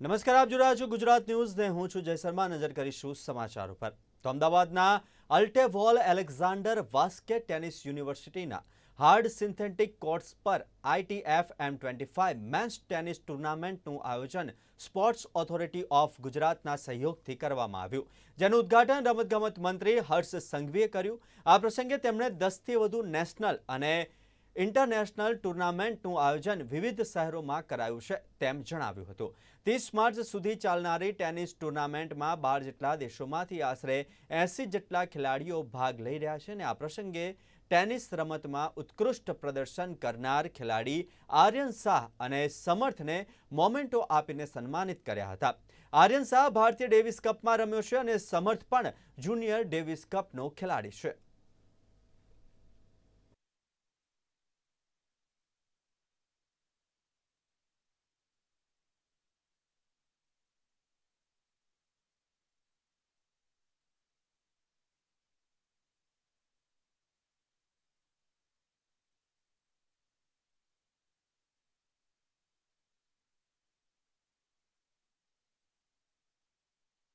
નમસ્કાર, આપ જોડાયા છો ગુજરાત ન્યૂઝ ને હું છું શર્મા. નજર કરીશું સમાચાર ઉપર તો અમદાવાદના અલ્ટેવોલ એલેક્ઝાન્ડર વાસ્કેટ ટેનિસ યુનિવર્સિટીના હાર્ડ સિન્થેટિક કોર્ટ્સ પર ITF M twenty five men's tennis ટુર્નામેન્ટનું આયોજન સ્પોર્ટ્સ ઓથોરિટી ઓફ ગુજરાતના સહયોગથી કરવામાં આવ્યું. જેનું ઉદ્ઘાટન રમતગમત મંત્રી હર્ષ સંઘવીએ કર્યું. આ પ્રસંગે તેમણે દસથી વધુ નેશનલ અને ઇન્ટરનેશનલ ટુર્નામેન્ટનું આયોજન વિવિધ શહેરોમાં કરાયું છે તેમ જણાવ્યું હતું. ત્રીસ માર્ચ સુધી ચાલનારી ટેનિસ ટુર્નામેન્ટમાં બાર જેટલા દેશોમાંથી આશરે એંસી જેટલા ખેલાડીઓ ભાગ લઈ રહ્યા છે અને આ પ્રસંગે ટેનિસ રમતમાં ઉત્કૃષ્ટ પ્રદર્શન કરનાર ખેલાડી આર્યન શાહ અને સમર્થને મોમેન્ટો આપીને સન્માનિત કર્યા હતા. આર્યન શાહ ભારતીય ડેવિસ કપમાં રમ્યો છે અને સમર્થ પણ જુનિયર ડેવિસ કપનો ખેલાડી છે.